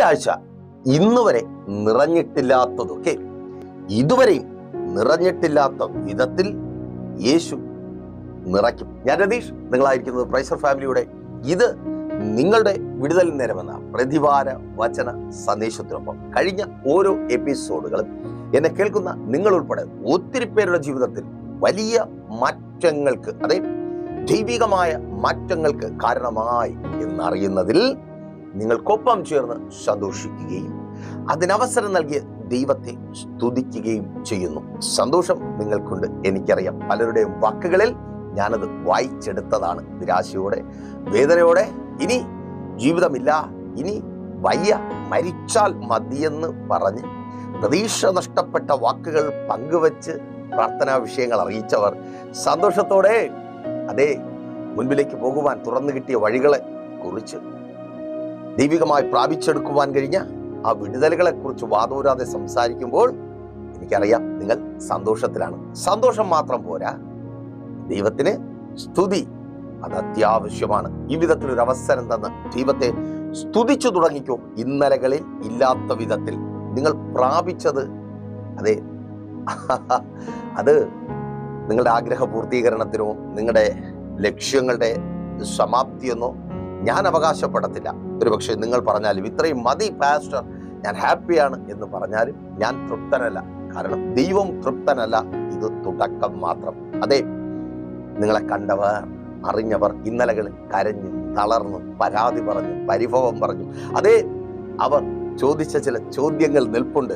ആഴ്ച ഇന്നുവരെ നിറഞ്ഞിട്ടില്ലാത്തതൊക്കെ ഇതുവരെയും നിറഞ്ഞിട്ടില്ലാത്ത വിധത്തിൽ യേശു നിറയ്ക്കും. ഞാൻ രതീഷ് നിങ്ങളായിരിക്കുന്നത് പ്രൈസർ ഫാമിലിയുടെ. ഇത് നിങ്ങളുടെ വിടുതൽ നേരമെന്ന പ്രതിവാര വചന സന്ദേശത്തിനൊപ്പം കഴിഞ്ഞ ഓരോ എപ്പിസോഡുകളും എന്നെ കേൾക്കുന്ന നിങ്ങൾ ഉൾപ്പെടെ ഒത്തിരി പേരുടെ ജീവിതത്തിൽ വലിയ മാറ്റങ്ങൾക്ക് അതെ ദൈവികമായ മാറ്റങ്ങൾക്ക് കാരണമായി എന്നറിയുന്നതിൽ നിങ്ങൾക്കൊപ്പം ചേർന്ന് സന്തോഷിക്കുകയും അതിനവസരം നൽകിയ ദൈവത്തെ സ്തുതിക്കുകയും ചെയ്യുന്നു. സന്തോഷം നിങ്ങൾക്കുണ്ട്. എനിക്കറിയാം. പലരുടെയും വാക്കുകളിൽ ഞാനത് വായിച്ചെടുത്തതാണ്. നിരാശയോടെ വേദനയോടെ ഇനി ജീവിതമില്ല ഇനി വയ്യ മരിച്ചാൽ മതിയെന്ന് പറഞ്ഞ് പ്രതീക്ഷ നഷ്ടപ്പെട്ട വാക്കുകൾ പങ്കുവച്ച് പ്രാർത്ഥനാ വിഷയങ്ങൾ അറിയിച്ചവർ സന്തോഷത്തോടെ അതേ മുൻപിലേക്ക് പോകുവാൻ തുറന്നു കിട്ടിയ വഴികളെ കുറിച്ച് ദൈവികമായി പ്രാപിച്ചെടുക്കുവാൻ കഴിഞ്ഞ ആ വിടുതലുകളെ കുറിച്ച് വാദോരാതെ സംസാരിക്കുമ്പോൾ എനിക്കറിയാം നിങ്ങൾ സന്തോഷത്തിലാണ്. സന്തോഷം മാത്രം പോരാ. ദൈവത്തിന് സ്തുതി. അത് അത്യാവശ്യമാണ്. ഈ വിധത്തിലൊരു അവസരം തന്ന് ദൈവത്തെ സ്തുതിച്ചു തുടങ്ങിക്കോ. ഇന്നലകളിൽ ഇല്ലാത്ത വിധത്തിൽ. നിങ്ങൾ പ്രാപിച്ചത് അതെ. അത് നിങ്ങളുടെ ആഗ്രഹ പൂർത്തീകരണത്തിനോ നിങ്ങളുടെ ലക്ഷ്യങ്ങളുടെ സമാപ്തിയെന്നോ ഞാൻ അവകാശപ്പെടത്തില്ല. ഒരുപക്ഷെ നിങ്ങൾ പറഞ്ഞാലും ഇത്രയും മതി പാസ്റ്റർ ഞാൻ ഹാപ്പിയാണ് എന്ന് പറഞ്ഞാലും ഞാൻ തൃപ്തനല്ല. കാരണം ദൈവം തൃപ്തനല്ല ഇത് തുടക്കം മാത്രം. അതെ നിങ്ങളെ കണ്ടവർ അറിഞ്ഞവർ ഇന്നലകളിൽ കരഞ്ഞു തളർന്നു പരാതി പറഞ്ഞു പരിഭവം പറഞ്ഞു. അതെ അവർ ചോദിച്ച ചില ചോദ്യങ്ങൾ നിൽപ്പുണ്ട്.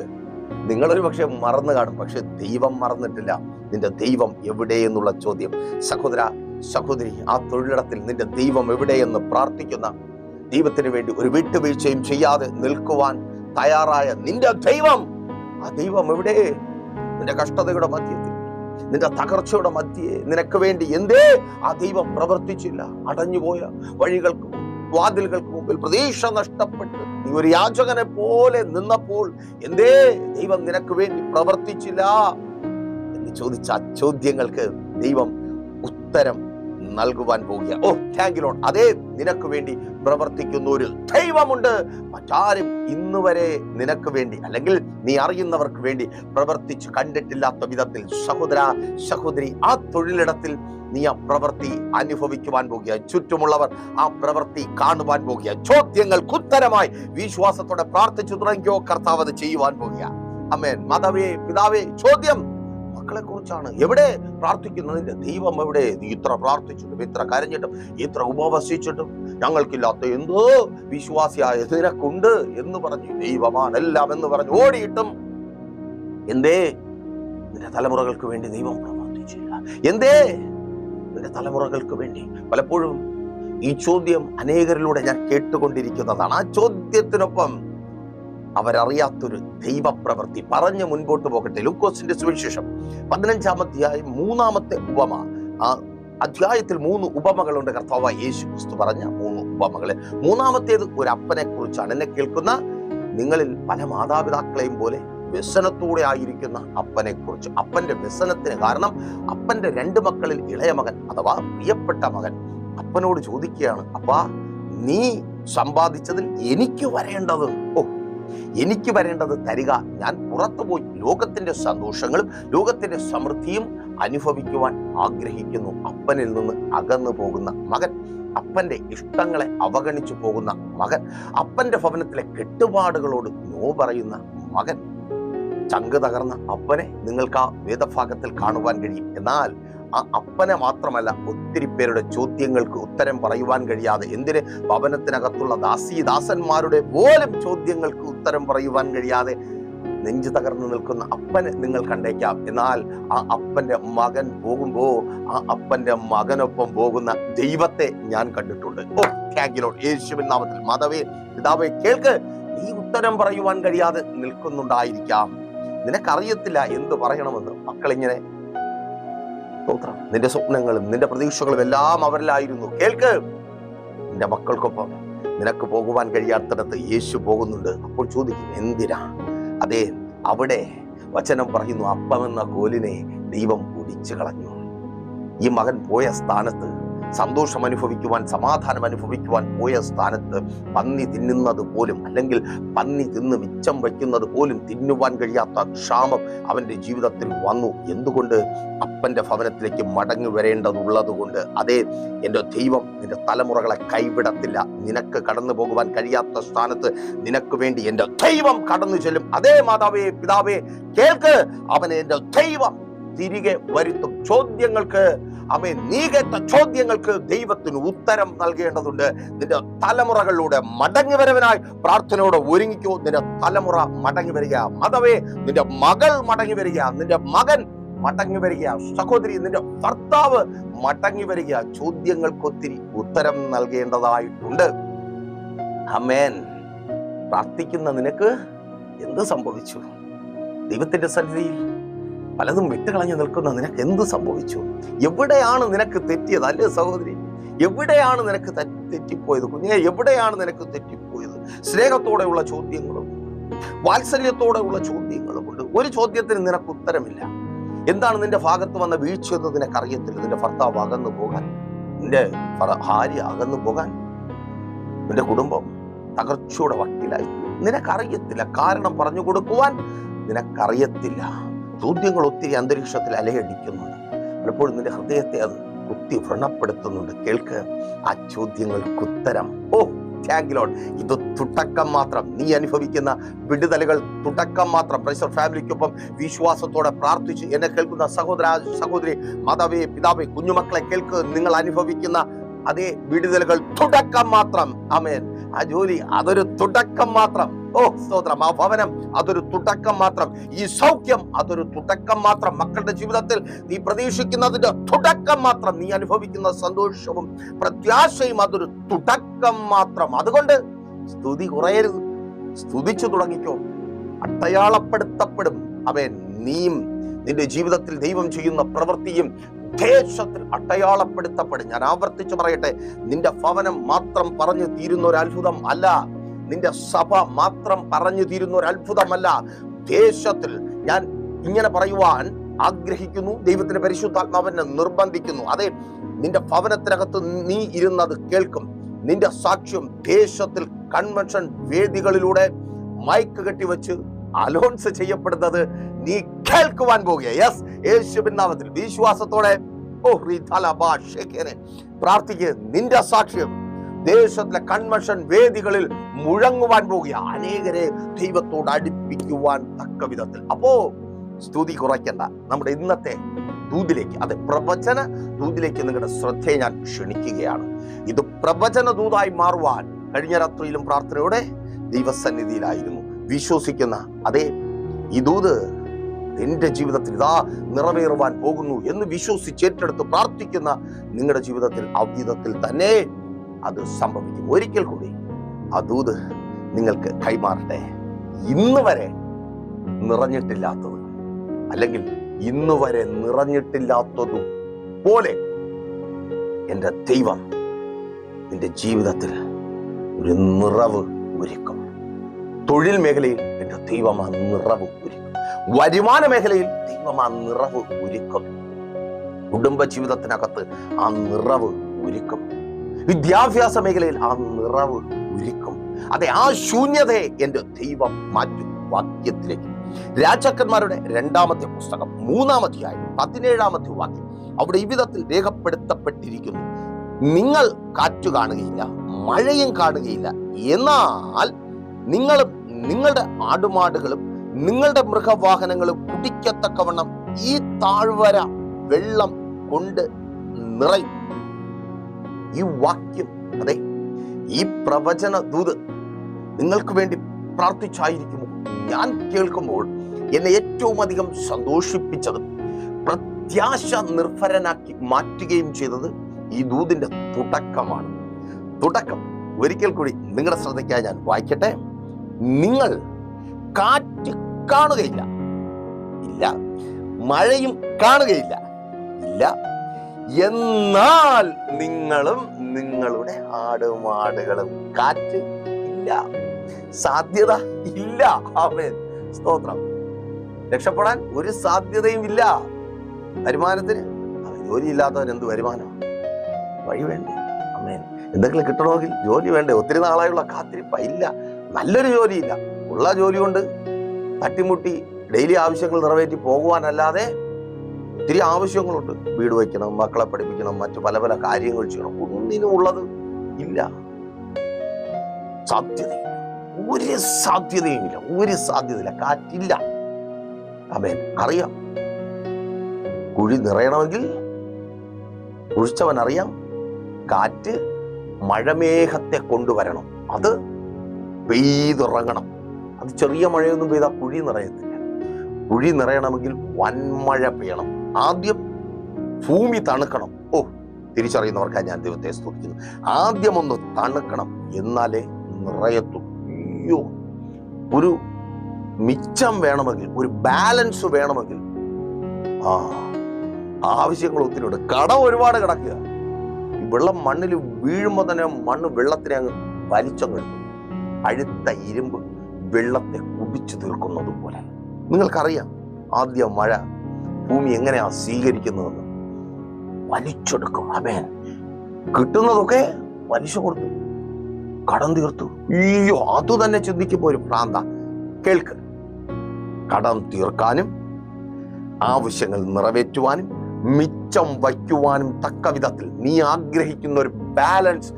നിങ്ങളൊരു പക്ഷെ മറന്നു കാണും പക്ഷെ ദൈവം മറന്നിട്ടില്ല. നിന്റെ ദൈവം എവിടെ എന്നുള്ള ചോദ്യം. സഹോദര സഹോദരി ആ തൊഴിലിടത്തിൽ നിന്റെ ദൈവം എവിടെയെന്ന് പ്രാർത്ഥിക്കുന്ന ദൈവത്തിന് വേണ്ടി ഒരു വിട്ടുവീഴ്ചയും ചെയ്യാതെ നിൽക്കുവാൻ തയ്യാറായ നിന്റെ ദൈവം ആ ദൈവം എവിടെ? നിന്റെ കഷ്ടതയുടെ മധ്യത്തിൽ നിന്റെ തകർച്ചയുടെ മധ്യേ. നിനക്ക് വേണ്ടി എന്തേ? ആ ദൈവം പ്രവർത്തിച്ചില്ല. അടഞ്ഞുപോയ വഴികൾക്ക് വാതിലുകൾക്ക് മുമ്പിൽ പ്രതീക്ഷ നഷ്ടപ്പെട്ട് നീ ഒരു യാചകനെ പോലെ നിന്നപ്പോൾ എന്തേ? ദൈവം നിനക്ക് വേണ്ടി പ്രവർത്തിച്ചില്ല എന്ന് ചോദിച്ച ചോദ്യങ്ങൾക്ക് ദൈവം ഉത്തരം നൽകുവാൻ പോകുക. ഓ താങ്ക് ലോൺ അതേ നിനക്ക് വേണ്ടി പ്രവർത്തിക്കുന്ന ഒരു ദൈവമുണ്ട്. മറ്റാരും ഇന്ന് വരെ നിനക്ക് വേണ്ടി അല്ലെങ്കിൽ നീ അറിയുന്നവർക്ക് വേണ്ടി പ്രവർത്തിച്ച് കണ്ടിട്ടില്ലാത്ത വിധത്തിൽ സഹോദര സഹോദരി ആ തൊഴിലിടത്തിൽ നീ ആ പ്രവൃത്തി അനുഭവിക്കുവാൻ പോകുക. ചുറ്റുമുള്ളവർ ആ പ്രവൃത്തി കാണുവാൻ പോകുക. ചോദ്യങ്ങൾ ഉത്തരമായി വിശ്വാസത്തോടെ പ്രാർത്ഥിച്ചു തുടങ്ങിയോ കർത്താവ് ചെയ്യുവാൻ പോകുക. അമ്മേൻ മാതാവേ പിതാവേ ചോദ്യം മക്കളെ കുറിച്ചാണ്. എവിടെ പ്രാർത്ഥിക്കുന്നതിന്റെ ദൈവം എവിടെ? ഇത്ര പ്രാർത്ഥിച്ചിട്ടും ഇത്ര കരഞ്ഞിട്ടും ഇത്ര ഉപവസിച്ചിട്ടും ഞങ്ങൾക്കില്ലാത്ത എന്തോ വിശ്വാസിയായ നിനക്കുണ്ട് എന്ന് പറഞ്ഞു. ദൈവമാണ് എല്ലാം എന്ന് പറഞ്ഞു ഓടിയിട്ടും എന്തേ? നിന്റെ തലമുറകൾക്ക് വേണ്ടി ദൈവം പ്രവർത്തിച്ചില്ല. എന്തേ? നിന്റെ തലമുറകൾക്ക് വേണ്ടി. പലപ്പോഴും ഈ ചോദ്യം അനേകരിലൂടെ ഞാൻ കേട്ടുകൊണ്ടിരിക്കുന്നതാണ്. ആ ചോദ്യത്തിനൊപ്പം അവരറിയാത്തൊരു ദൈവപ്രവൃത്തി. പറഞ്ഞ് മുൻപോട്ട് പോകട്ടെ. ലൂക്കോസിന്റെ സുവിശേഷം പതിനഞ്ചാം അധ്യായം മൂന്നാമത്തെ ഉപമ. ആ അധ്യായത്തിൽ മൂന്ന് ഉപമകളുണ്ട്. കർത്താവ് യേശു ക്രിസ്തു പറഞ്ഞ മൂന്ന് ഉപമകൾ. മൂന്നാമത്തേത് ഒരു അപ്പനെ കുറിച്ചാണ് എന്നെ കേൾക്കുന്ന നിങ്ങളിൽ പല മാതാപിതാക്കളെയും പോലെ വ്യസനത്തോടെ ആയിരിക്കുന്ന അപ്പനെ കുറിച്ച് അപ്പന്റെ വ്യസനത്തിന് കാരണം അപ്പന്റെ രണ്ട് മക്കളിൽ ഇളയ മകൻ അഥവാ പ്രിയപ്പെട്ട മകൻ അപ്പനോട് ചോദിക്കുകയാണ് അപ്പാ നീ സമ്പാദിച്ചതിൽ എനിക്ക് വരേണ്ടത്? ഓ എനിക്ക് വരേണ്ടത് തരിക. ഞാൻ പുറത്തുപോയി ലോകത്തിന്റെ സന്തോഷങ്ങളും ലോകത്തിന്റെ സമൃദ്ധിയും അനുഭവിക്കുവാൻ ആഗ്രഹിക്കുന്നു. അപ്പനിൽ നിന്ന് അകന്നു പോകുന്ന മകൻ അപ്പന്റെ ഇഷ്ടങ്ങളെ അവഗണിച്ചു പോകുന്ന മകൻ അപ്പന്റെ ഭവനത്തിലെ കെട്ടുപാടുകളോട് നോ പറയുന്ന മകൻ. ചങ്ക് തകർന്ന അപ്പനെ നിങ്ങൾക്ക് ആ വേദഭാഗത്തിൽ കാണുവാൻ കഴിയും. എന്നാൽ ആ അപ്പനെ മാത്രമല്ല ഒത്തിരി പേരുടെ ചോദ്യങ്ങൾക്ക് ഉത്തരം പറയുവാൻ കഴിയാതെ എന്തിന് ഭവനത്തിനകത്തുള്ള ദാസി ദാസന്മാരുടെ പോലും ചോദ്യങ്ങൾക്ക് ഉത്തരം പറയുവാൻ കഴിയാതെ നെഞ്ചു തകർന്നു നിൽക്കുന്ന അപ്പനെ നിങ്ങൾ കണ്ടേക്കാം. എന്നാൽ ആ അപ്പന്റെ മകൻ പോകുമ്പോൾ ആ അപ്പന്റെ മകനൊപ്പം പോകുന്ന ദൈവത്തെ ഞാൻ കണ്ടിട്ടുണ്ട്. ഓ താങ്കിലോ യേശുവിൻ നാമത്തിൽ. മാധവേ പിതാവേ കേൾക്ക്. നീ ഉത്തരം പറയുവാൻ കഴിയാതെ നിൽക്കുന്നുണ്ടായിരിക്കാം. നിനക്കറിയത്തില്ല എന്ത് പറയണമെന്ന്. മക്കളിങ്ങനെ സ്തോത്രം. നിന്റെ സ്വപ്നങ്ങളും നിന്റെ പ്രതീക്ഷകളും എല്ലാം അവരിലായിരുന്നു. കേൾക്ക്. നിന്റെ മക്കൾക്കൊപ്പം നിനക്ക് പോകുവാൻ കഴിയാത്തിടത്ത് യേശു പോകുന്നുണ്ട്. അപ്പോൾ ചോദിക്കും എന്തിനാ? അതെ അവിടെ വചനം പറയുന്നു അപ്പമെന്ന കോലിനെ ദൈവം ഒടിച്ചു കളഞ്ഞു ഈ മകൻ പോയ സ്ഥാനത്ത് സന്തോഷം അനുഭവിക്കുവാൻ സമാധാനം അനുഭവിക്കുവാൻ പോയ സ്ഥാനത്ത് പന്നി തിന്നുന്നത് പോലും അല്ലെങ്കിൽ പന്നി തിന്ന് മിച്ചം വയ്ക്കുന്നത് പോലും തിന്നുവാൻ കഴിയാത്ത ക്ഷാമം അവന്റെ ജീവിതത്തിൽ വന്നു. എന്തുകൊണ്ട്? അപ്പന്റെ ഭവനത്തിലേക്ക് മടങ്ങി വരേണ്ടതുള്ളത് കൊണ്ട് അതേ എന്റെ ദൈവം നിന്റെ തലമുറകളെ കൈവിടത്തില്ല. നിനക്ക് കടന്നു പോകുവാൻ കഴിയാത്ത സ്ഥാനത്ത് നിനക്ക് വേണ്ടി എന്റെ ദൈവം കടന്നു ചെല്ലും. അതേ മാതാവേ പിതാവേ കേൾക്ക്. അവനെ എന്റെ ദൈവം തിരികെ വരുത്തും. ചോദ്യങ്ങൾക്ക് അവൻ നീ കേട്ട ചോദ്യങ്ങൾക്ക് ദൈവത്തിന് ഉത്തരം നൽകേണ്ടതുണ്ട്. നിന്റെ തലമുറകളിലൂടെ മടങ്ങി വരവനായി പ്രാർത്ഥനയോടെ ഒരുങ്ങിക്കോ. നിന്റെ തലമുറ മടങ്ങി വരിക മതവേ നിന്റെ മകൾ മടങ്ങി വരിക നിന്റെ മകൻ മടങ്ങി വരിക സഹോദരി നിന്റെ ഭർത്താവ് മടങ്ങി വരിക ചോദ്യങ്ങൾക്കൊത്തിരി ഉത്തരം നൽകേണ്ടതായിട്ടുണ്ട്. അമേൻ പ്രാർത്ഥിക്കുന്ന നിനക്ക് എന്ത് സംഭവിച്ചു? ദൈവത്തിന്റെ സന്നിധിയിൽ പലതും വിട്ടുകളഞ്ഞു നിൽക്കുന്ന നിനക്ക് എന്ത് സംഭവിച്ചു? എവിടെയാണ് നിനക്ക് തെറ്റിയത്? അല്ലേ സഹോദരി? എവിടെയാണ് നിനക്ക് തെറ്റിപ്പോയത്? കുഞ്ഞെ എവിടെയാണ് നിനക്ക് തെറ്റിപ്പോയത്? സ്നേഹത്തോടെയുള്ള ചോദ്യങ്ങളും വാത്സല്യത്തോടെയുള്ള ചോദ്യങ്ങളും ഉണ്ട്. ഒരു ചോദ്യത്തിന് നിനക്ക് ഉത്തരമില്ല. എന്താണ് നിന്റെ ഭാഗത്ത് വന്ന വീഴ്ച എന്ന് നിനക്കറിയത്തില്ല? നിന്റെ ഭർത്താവ് അകന്നു പോകാൻ നിന്റെ ഭാര്യ അകന്നു പോകാൻ നിന്റെ കുടുംബം തകർച്ചയുടെ വക്കിലായി. നിനക്കറിയത്തില്ല. കാരണം പറഞ്ഞു കൊടുക്കുവാൻ നിനക്കറിയത്തില്ല. ചോദ്യങ്ങൾ ഒത്തിരി അന്തരീക്ഷത്തിൽ അലയടിക്കുന്നുണ്ട്. പലപ്പോഴും നിന്റെ ഹൃദയത്തെ അത് കുത്തി വ്രണപ്പെടുത്തുന്നുണ്ട്. കേൾക്ക് ആ ചോദ്യങ്ങൾക്ക് ഉത്തരം. ഓ ലോഡ് ഇത് തുടക്കം മാത്രം. നീ അനുഭവിക്കുന്ന വിടുതലുകൾ തുടക്കം മാത്രം. പ്രൈസർ ഫാമിലിക്കൊപ്പം വിശ്വാസത്തോടെ പ്രാർത്ഥിച്ച് എന്നെ കേൾക്കുന്ന സഹോദര സഹോദരി മാതാവേ പിതാവേ കുഞ്ഞുമക്കളെ കേൾക്ക്. നിങ്ങൾ അനുഭവിക്കുന്ന അതേ വിടുതലുകൾ തുടക്കം മാത്രം. അമേൻ ആ ജോലി അതൊരു തുടക്കം മാത്രം. ഓ സ്തോത്രം. ആ ഭവനം അതൊരു തുടക്കം മാത്രം. ഈ സൗഖ്യം അതൊരു തുടക്കം മാത്രം. മക്കളുടെ ജീവിതത്തിൽ നീ പ്രതീക്ഷിക്കുന്നതിന്റെ തുടക്കം മാത്രം നീ അനുഭവിക്കുന്ന സന്തോഷവും പ്രത്യാശയും അതൊരു തുടക്കം മാത്രം. അതുകൊണ്ട് സ്തുതി കുറയരുത്. സ്തുതിച്ചു തുടങ്ങിക്കോ. അടയാളപ്പെടുത്തപ്പെടും അവൻ നീയും നിന്റെ ജീവിതത്തിൽ ദൈവം ചെയ്യുന്ന പ്രവൃത്തിയും ദേശത്തിൽ അടയാളപ്പെടുത്തപ്പെടും ഞാൻ ആവർത്തിച്ചു പറയട്ടെ നിന്റെ ഭവനം മാത്രം പറഞ്ഞു തീരുന്ന ഒരു അത്ഭുതം അല്ല. നിന്റെ സഭ മാത്രം പറഞ്ഞു തീരുന്ന ഒരു അത്ഭുതമല്ല ദേശത്തിൽ ഞാൻ ഇങ്ങനെ പറയുവാൻ ആഗ്രഹിക്കുന്നു. ദൈവത്തിന്റെ പരിശുദ്ധാത്മാവിനെ നിർബന്ധിക്കുന്നു. അതെ നിന്റെ ഭവനത്തിനകത്ത് നീ ഇരുന്നത് കേൾക്കും. നിന്റെ സാക്ഷ്യം ദേശത്തിൽ കൺവെൻഷൻ വേദികളിലൂടെ മൈക്ക് കെട്ടിവെച്ച് അലോൺസ് ചെയ്യപ്പെടുന്നത് നീ കേൾക്കുവാൻ പോകുക. യെസ് യേശുവിൻ നാമത്തിൽ വിശ്വാസത്തോടെ. പ്രാർത്ഥിക്കുക നിന്റെ സാക്ഷ്യം. ദേശത്തിലെ കൺവെൻഷൻ വേദികളിൽ മുഴങ്ങുവാൻ പോകുക. അനേകരെ ദൈവത്തോട് അടുപ്പിക്കുവാൻ തക്ക വിധത്തിൽ. അപ്പോ സ്തുതി കുറയ്ക്കണ്ട. നമ്മുടെ ഇന്നത്തെ ദൂതിലേക്ക് അതെ പ്രവചന ദൂതിലേക്ക് നിങ്ങളുടെ ശ്രദ്ധയെ ഞാൻ ക്ഷണിക്കുകയാണ്. ഇത് പ്രവചന ദൂതായി മാറുവാൻ കഴിഞ്ഞ രാത്രിയിലും പ്രാർത്ഥനയോടെ ദൈവസന്നിധിയിലായിരുന്നു. വിശ്വസിക്കുന്ന അതേ ഈ ദൂത് നിന്റെ ജീവിതത്തിൽ ഇതാ നിറവേറുവാൻ പോകുന്നു എന്ന് വിശ്വസിച്ച് ഏറ്റെടുത്ത് പ്രാർത്ഥിക്കുന്ന നിങ്ങളുടെ ജീവിതത്തിൽ അവിധത്തിൽ തന്നെ അത് സംഭവിക്കും. ഒരിക്കൽ കൂടി ആ ദൂത് നിങ്ങൾക്ക് കൈമാറട്ടെ. ഇന്ന് വരെ നിറഞ്ഞിട്ടില്ലാത്തത് അല്ലെങ്കിൽ ഇന്ന് വരെ നിറഞ്ഞിട്ടില്ലാത്തതും പോലെ എന്റെ ദൈവം നിന്റെ ജീവിതത്തിൽ ഒരു നിറവ് ഒരുക്കും. തൊഴിൽ മേഖലയിൽ എന്റെ ദൈവം ആ നിറവ് ഒരുക്കും. വരുമാന മേഖലയിൽ ദൈവം ആ നിറവ് ഒരുക്കും. കുടുംബ ജീവിതത്തിനകത്ത് ആ നിറവ് ഒരുക്കും. വിദ്യാഭ്യാസ മേഖലയിൽ ആ നിറവ് ഒരുക്കും. അതെ ആ ശൂന്യതയെ എന്റെ ദൈവം മാറ്റും വാക്യത്തിലേക്ക്. രാജാക്കന്മാരുടെ രണ്ടാമത്തെ പുസ്തകം മൂന്നാമധ്യായം പതിനേഴാമത്തെ വാക്യം അവിടെ ഈ വിധത്തിൽ രേഖപ്പെടുത്തപ്പെട്ടിരിക്കുന്നു. നിങ്ങൾ കാറ്റു കാണുകയില്ല മഴയും കാണുകയില്ല. എന്നാൽ നിങ്ങളും നിങ്ങളുടെ ആടുമാടുകളും നിങ്ങളുടെ മൃഗവാഹനങ്ങൾ കുടിക്കത്തക്കവണ്ണം ഈ താഴ്വര വെള്ളം കൊണ്ട് നിറയും. ഈ വാക്യം അതെ ഈ പ്രവചന ദൂത് നിങ്ങൾക്ക് വേണ്ടി പ്രാർത്ഥിച്ചായിരിക്കുമോ? ഞാൻ കേൾക്കുമ്പോൾ എന്നെ ഏറ്റവും അധികം സന്തോഷിപ്പിച്ചത് പ്രത്യാശ നിർഭരനാക്കി മാറ്റുകയും ചെയ്തത് ഈ ദൂതിന്റെ തുടക്കമാണ്. തുടക്കം. ഒരിക്കൽ കൂടി നിങ്ങളുടെ ശ്രദ്ധയ്ക്കായി ഞാൻ വായിക്കട്ടെ. നിങ്ങൾ കാറ്റ് കാണുകയില്ല. ഇല്ല. മഴയും കാണുകയില്ല. ഇല്ല. എന്നാൽ നിങ്ങളും നിങ്ങളുടെ ആടുമാടുകളും കാറ്റ് ഇല്ല. സാധ്യത ഇല്ല. ആമേൻ. സ്തോത്രം. രക്ഷപ്പെടാൻ ഒരു സാധ്യതയും ഇല്ല. വരുമാനത്തിന് ജോലിയില്ലാത്തവൻ എന്ത് വരുമാനം? വഴി വേണ്ടേ? അമ്മേൻ എന്തെങ്കിലും കിട്ടണമെങ്കിൽ ജോലി വേണ്ടേ? ഒത്തിരി നാളായുള്ള കാത്തിരിപ്പ. ഇല്ല. നല്ലൊരു ജോലിയില്ല. ഉള്ള ജോലി കൊണ്ട് തട്ടിമുട്ടി ഡെയിലി ആവശ്യങ്ങൾ നിറവേറ്റി പോകുവാനല്ലാതെ ഒത്തിരി ആവശ്യങ്ങളുണ്ട്. വീട് വയ്ക്കണം മക്കളെ പഠിപ്പിക്കണം മറ്റു പല പല കാര്യങ്ങൾ ചെയ്യണം. ഒന്നിനും ഉള്ളത് ഇല്ല. സാധ്യതയില്ല. ഒരു സാധ്യതയുമില്ല. ഒരു സാധ്യതയില്ല. കാറ്റില്ല. അമേൻ അറിയാം. കുഴി നിറയണമെങ്കിൽ കുഴിച്ചവൻ അറിയാം. കാറ്റ് മഴമേഘത്തെ കൊണ്ടുവരണം. അത് പെയ്തിറങ്ങണം. അത് ചെറിയ മഴയൊന്നും പെയ്താൽ കുഴി നിറയത്തില്ല. കുഴി നിറയണമെങ്കിൽ വൻമഴ പെയ്യണം. ആദ്യം ഭൂമി തണുക്കണം. ഓ തിരിച്ചറിയുന്നവർക്കായി ഞാൻ ദൈവത്തെ സ്തുതിക്കുന്നു. ആദ്യം ഒന്ന് തണുക്കണം എന്നാലേ നിറയത്തു. അയ്യോ ഒരു മിച്ചം വേണമെങ്കിൽ ഒരു ബാലൻസ് വേണമെങ്കിൽ. ആ ആവശ്യങ്ങൾ ഒത്തിരി ഉണ്ട്. കടം ഒരുപാട് കിടക്കുക. വെള്ളം മണ്ണിൽ വീഴുമ്പോൾ തന്നെ മണ്ണ് വെള്ളത്തിനെ അങ്ങ് വലിച്ചങ്ങെടുക്കും അഴുത്ത ഇരുമ്പ്. വെള്ളത്തെ കുടിച്ചു തീർക്കുന്നത് പോലെ. നിങ്ങൾക്കറിയാം ആദ്യ മഴ ഭൂമി എങ്ങനെയാ സ്വീകരിക്കുന്നതെന്ന്. വലിച്ചെടുക്കും. അമേൻ കിട്ടുന്നതൊക്കെ വലിച്ചു കൊടുത്തു. കടം തീർത്തു. അയ്യോ അത് തന്നെ ചിന്തിക്കുമ്പോ ഒരു പ്രാന്ത കേൾക്ക്. കടം തീർക്കാനും ആവശ്യങ്ങൾ നിറവേറ്റുവാനും മിച്ചം വയ്ക്കുവാനും തക്ക വിധത്തിൽ നീ ആഗ്രഹിക്കുന്ന ഒരു ബാലൻസ്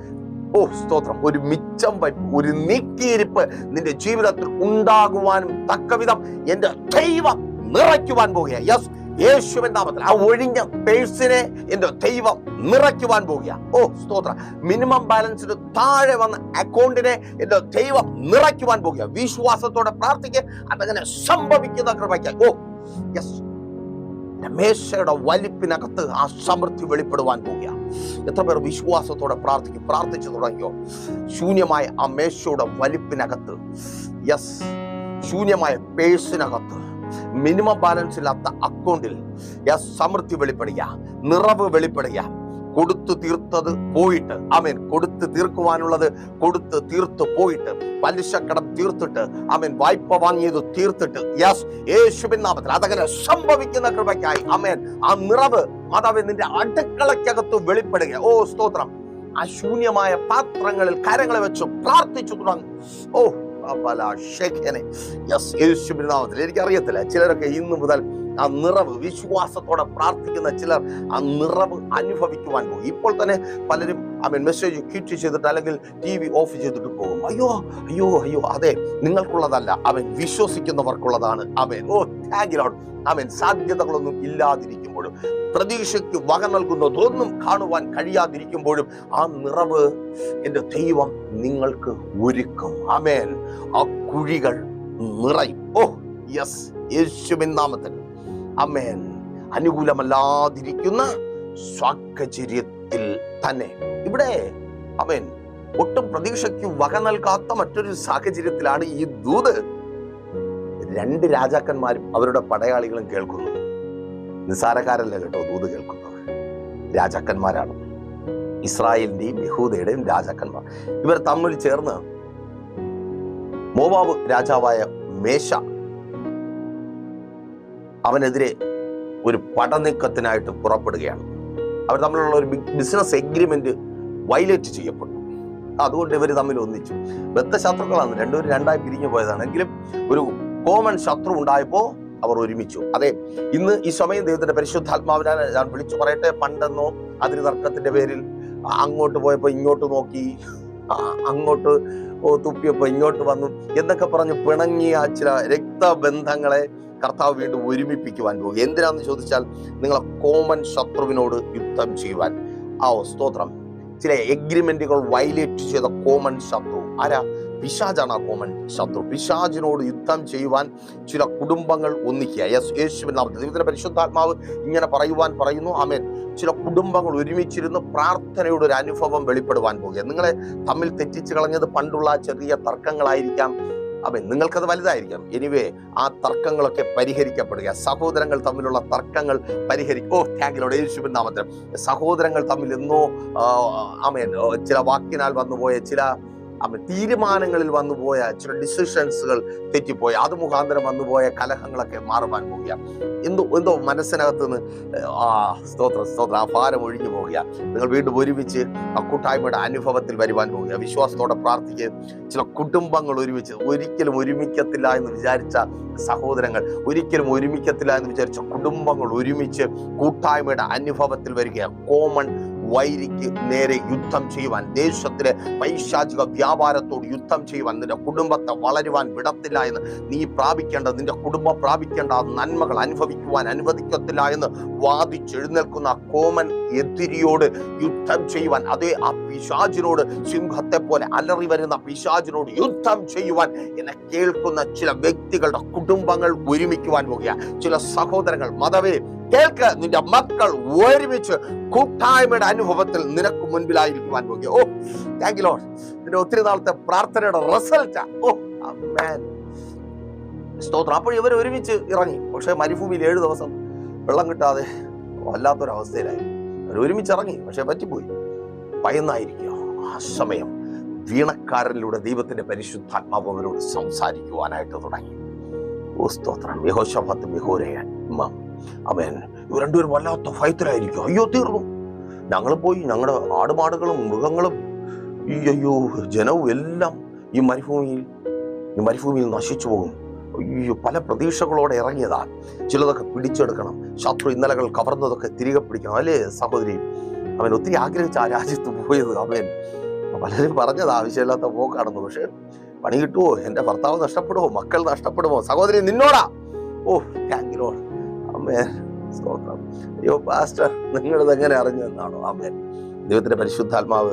ഓ സ്തോത്രം ഒരു മിച്ചം വയ്പ് ഒരു നീക്കിയിരിപ്പ് നിന്റെ ജീവിതത്തിൽ ഉണ്ടാകുവാനും തക്ക വിധം എന്റെ ദൈവം നിറയ്ക്കുവാൻ പോകുക യെസ് യേശുവിൻ നാമത്തിൽ. ആ ഒഴിഞ്ഞ പേഴ്സിനെ എന്റെ ദൈവം നിറയ്ക്കുവാൻ പോകുക ഓ സ്തോത്ര. മിനിമം ബാലൻസിന് താഴെ വന്ന അക്കൗണ്ടിനെ എന്റെ ദൈവം നിറയ്ക്കുവാൻ പോകുക വിശ്വാസത്തോടെ പ്രാർത്ഥിക്കുക അതങ്ങനെ സംഭവിക്കുന്ന കൃപയ്ക്ക്. ഓ യെസ് രമേശയുടെ വലിപ്പിനകത്ത് ആ സമൃദ്ധി വെളിപ്പെടുവാൻ പോകുക എത്ര പേർ വിശ്വാസത്തോടെ പ്രാർത്ഥിക്കും പ്രാർത്ഥിച്ചു തുടങ്ങിയോ? ശൂന്യമായ ആ മേശയുടെ വലിപ്പിനകത്ത് യെസ് ശൂന്യമായ പേഴ്സിനകത്ത് മിനിമം ബാലൻസ് ഇല്ലാത്ത അക്കൗണ്ടിൽ യെസ് സമൃദ്ധി വെളിപ്പെടുക നിറവ് വെളിപ്പെടുക. കൊടുത്തു തീർത്തത് പോയിട്ട്. അമേൻ കൊടുത്ത് തീർക്കുവാനുള്ളത് കൊടുത്ത് തീർത്ത് പോയിട്ട്. പലിശക്കടം തീർത്തിട്ട് അമേൻ വായ്പ വാങ്ങിയത് തീർത്തിട്ട്. യെസ് യേശുവിൻ നാമത്തിൽ. അതങ്ങനെ സംഭവിക്കുന്ന കൃപയ്ക്കായി. അമേൻ ആ നിറവ് മാതാവ് നിന്റെ അടുക്കളയ്ക്കകത്ത് വെളിപ്പെടുക. ഓ സ്തോത്രം. ആ ശൂന്യമായ പാത്രങ്ങളിൽ കരങ്ങളെ വെച്ച് പ്രാർത്ഥിച്ചു തുടങ്ങും. ഓ അപ്പല ഷെഖനെ യെസ് യേശുവിൻ നാമത്തിൽ. എനിക്കറിയത്തില്ല ചിലരൊക്കെ ഇന്ന് മുതൽ ആ നിറവ് വിശ്വാസത്തോടെ പ്രാർത്ഥിക്കുന്ന ചിലർ ആ നിറവ് അനുഭവിക്കുവാൻ പോകും. ഇപ്പോൾ തന്നെ പലരും അവൻ മെസ്സേജ് ക്വിറ്റ് ചെയ്തിട്ട് അല്ലെങ്കിൽ ടി വി ഓഫ് ചെയ്തിട്ട് പോകും. അയ്യോ അയ്യോ അയ്യോ. അതെ നിങ്ങൾക്കുള്ളതല്ല. അവൻ വിശ്വസിക്കുന്നവർക്കുള്ളതാണ്. അവൻ ഓ താങ്കിലോട്ട് അവൻ സാധ്യതകളൊന്നും ഇല്ലാതിരിക്കുമ്പോഴും പ്രതീക്ഷയ്ക്ക് വക നൽകുന്നതൊന്നും കാണുവാൻ കഴിയാതിരിക്കുമ്പോഴും ആ നിറവ് എന്റെ ദൈവം നിങ്ങൾക്ക് ഒരുക്കും. അമേൻ ആ കുഴികൾ നിറയും. ഓ യെസ് യേശുവിൻ നാമത്തിൽ. അമേൻ അനുകൂലമല്ലാതിരിക്കുന്ന സാഹചര്യത്തിൽ തന്നെ. ഇവിടെ അവൻ ഒട്ടും പ്രതീക്ഷയ്ക്ക് വക നൽകാത്ത മറ്റൊരു സാഹചര്യത്തിലാണ് ഈ ദൂത്. രണ്ട് രാജാക്കന്മാരും അവരുടെ പടയാളികളും കേൾക്കുന്നത്. നിസാരക്കാരല്ല കേട്ടോ ദൂത് കേൾക്കുന്നത്? രാജാക്കന്മാരാണ്. ഇസ്രായേലിന്റെയും യഹൂദയുടെയും രാജാക്കന്മാർ. ഇവർ തമ്മിൽ ചേർന്ന് മോവാബ് രാജാവായ മേശ അവനെതിരെ ഒരു പടനീക്കത്തിനായിട്ട് പുറപ്പെടുകയാണ്. അവർ തമ്മിലുള്ള ഒരു ബിസിനസ് എഗ്രിമെന്റ് വയലേറ്റ് ചെയ്യപ്പെട്ടു. അതുകൊണ്ട് ഇവർ തമ്മിൽ ഒന്നിച്ചു. ബദ്ധ ശത്രുക്കളാണ് രണ്ടുപേരും രണ്ടായി പിരിഞ്ഞു പോയതാണ് എങ്കിലും ഒരു കോമൺ ശത്രു ഉണ്ടായപ്പോ അവർ ഒരുമിച്ചു. അതെ ഇന്ന് ഈ സമയം ദൈവത്തിന്റെ പരിശുദ്ധാത്മാവിനാൽ ഞാൻ വിളിച്ചു പറയട്ടെ. പണ്ടെന്നോ അതിന് തർക്കത്തിന്റെ പേരിൽ അങ്ങോട്ട് പോയപ്പോ ഇങ്ങോട്ട് നോക്കി അങ്ങോട്ട് തുപ്പിയപ്പോൾ തുപ്പിയപ്പോ ഇങ്ങോട്ട് വന്നു എന്നൊക്കെ പറഞ്ഞു പിണങ്ങിയ ചില രക്തബന്ധങ്ങളെ കർത്താവ് വീണ്ടും ഒരുമിപ്പിക്കുവാൻ പോകും എന്തിനാന്ന് ചോദിച്ചാൽ നിങ്ങളെ കോമൺ ശത്രുവിനോട് യുദ്ധം ചെയ്യുവാൻ. ആ സ്തോത്രം. ചില എഗ്രിമെന്റുകൾ വയലേറ്റ് ചെയ്ത കോമൺ ശത്രു. ആരാ? പിശാജാണ് ആ കോമൺ ശത്രു. പിശാജിനോട് യുദ്ധം ചെയ്യുവാൻ ചില കുടുംബങ്ങൾ ഒന്നിക്കുക. യെസ് യേശുവിൻ നാമത്തിൽ. ദൈവത്തിന്റെ പരിശുദ്ധാത്മാവ് ഇങ്ങനെ പറയുവാൻ പറയുന്നു ആമേൻ. ചില കുടുംബങ്ങൾ ഒരുമിച്ചിരുന്ന് പ്രാർത്ഥനയുടെ ഒരു അനുഭവം വെളിപ്പെടുവാൻ പോകുക. നിങ്ങളെ തമ്മിൽ തെറ്റിച്ച് കളഞ്ഞത് പണ്ടുള്ള ചെറിയ തർക്കങ്ങളായിരിക്കാം. അവൻ നിങ്ങൾക്കത് വലുതായിരിക്കാം എനിവേ ആ തർക്കങ്ങളൊക്കെ പരിഹരിക്കപ്പെടുക. സഹോദരങ്ങൾ തമ്മിലുള്ള തർക്കങ്ങൾ പരിഹരിക്കും ഓ താങ്കിലോട് യേശുവിൻ നാമത്തിൽ. സഹോദരങ്ങൾ തമ്മിൽ എന്നോ ആമേൻ. ചില വാക്കിനാൽ വന്നുപോയ ചില അവൻ തീരുമാനങ്ങളിൽ വന്നുപോയ ചില ഡിസിഷൻസുകൾ തെറ്റിപ്പോയ. അത് മുഖാന്തരം വന്നുപോയ കലഹങ്ങളൊക്കെ മാറുവാൻ പോകുക എന്തോ എന്തോ മനസ്സിനകത്ത് നിന്ന് ആ സ്തോത്ര സ്തോത്ര ആ ഭാരം ഒഴിഞ്ഞു പോകുക നിങ്ങൾ വീണ്ടും ഒരുമിച്ച് ആ കൂട്ടായ്മയുടെ അനുഭവത്തിൽ വരുവാൻ പോകുക വിശ്വാസത്തോടെ പ്രാർത്ഥിക്കുക ചില കുടുംബങ്ങൾ ഒരുമിച്ച് ഒരിക്കലും ഒരുമിക്കത്തില്ല എന്ന് വിചാരിച്ച സഹോദരങ്ങൾ ഒരിക്കലും ഒരുമിക്കത്തില്ല എന്ന് വിചാരിച്ച കുടുംബങ്ങൾ ഒരുമിച്ച് കൂട്ടായ്മയുടെ അനുഭവത്തിൽ വരികയാണ് കോമൺ വൈരിക്ക് നേരെ യുദ്ധം ചെയ്യുവാൻ ദേശത്തിലെ പൈശാചിക വ്യാപാരത്തോട് യുദ്ധം ചെയ്യുവാൻ നിന്റെ കുടുംബത്തെ വളരുവാൻ വിടത്തില്ല എന്ന് നീ പ്രാപിക്കേണ്ട നിന്റെ കുടുംബം പ്രാപിക്കേണ്ട നന്മകൾ അനുഭവിക്കുവാൻ അനുവദിക്കത്തില്ല എന്ന് വാദിച്ചെഴുന്നേൽക്കുന്ന കോമൻ എതിരിയോട് യുദ്ധം ചെയ്യുവാൻ അതേ ആ പിശാചിനോട് സിംഹത്തെ പോലെ അലറി വരുന്ന പിശാചിനോട് യുദ്ധം ചെയ്യുവാൻ എന്നെ കേൾക്കുന്ന ചില വ്യക്തികളുടെ കുടുംബങ്ങൾ ഒരുമിക്കുവാൻ പോകുക ചില സഹോദരങ്ങൾ മതവേ കേൾക്ക് നിന്റെ മക്കൾ ഒരുമിച്ച് കൂട്ടായ്മയുടെ അനുഭവത്തിൽ നിനക്ക് മുൻപിലായിരിക്കുവാൻ പോകുക. ഓ താങ്ക് ലോഡ് നിന്റെ ഒത്തിരി നാളത്തെ പ്രാർത്ഥനയുടെ റിസൾട്ടാ ഓ സ്തോത്രം. അപ്പോൾ ഇവർ ഒരുമിച്ച് ഇറങ്ങി. പക്ഷേ മരുഭൂമിയിൽ ഏഴ് ദിവസം വെള്ളം കിട്ടാതെ വല്ലാത്തൊരവസ്ഥയിലായി. അവർ ഒരുമിച്ച് ഇറങ്ങി. പക്ഷെ പറ്റിപ്പോയി. ഭയന്നായിരിക്കുക. ആ സമയം വീണക്കാരനിലൂടെ ദൈവത്തിന്റെ പരിശുദ്ധാത്മാവ് അവരോട് സംസാരിക്കുവാനായിട്ട് തുടങ്ങി. ഓ സ്തോത്രം. യഹോശഭാത്ത് യഹോരയാൻ അവൻ ഇവർ രണ്ടുപേരും വല്ലാത്ത ഭയത്തിലായിരിക്കും. അയ്യോ തീർന്നു. ഞങ്ങൾ പോയി ഞങ്ങളുടെ ആടുമാടുകളും മൃഗങ്ങളും ഈ അയ്യോ ജനവും എല്ലാം ഈ മരുഭൂമിയിൽ ഈ മരുഭൂമിയിൽ നശിച്ചു പോകും. അയ്യോ പല പ്രതീക്ഷകളോടെ ഇറങ്ങിയതാ. ചിലതൊക്കെ പിടിച്ചെടുക്കണം. ശത്രു ഇന്നലകൾ കവർന്നതൊക്കെ തിരികെ പിടിക്കണം. അല്ലേ സഹോദരി? അവൻ ഒത്തിരി ആഗ്രഹിച്ച ആ രാജ്യത്ത് പോയത്. അവൻ പലരും പറഞ്ഞത് ആവശ്യമില്ലാത്ത പോക്കാണെന്ന്. പക്ഷെ പണി കിട്ടുമോ എന്റെ ഭർത്താവ് നഷ്ടപ്പെടുമോ മക്കൾ നഷ്ടപ്പെടുമോ സഹോദരി നിന്നോടാ. ഓ താങ്കിലോ അമ്മേ സ്തോത്രം. അയ്യോ പാസ്റ്റർ നിങ്ങളിത് എങ്ങനെ അറിഞ്ഞു എന്നാണോ ആമേൻ. ദൈവത്തിന്റെ പരിശുദ്ധാത്മാവ്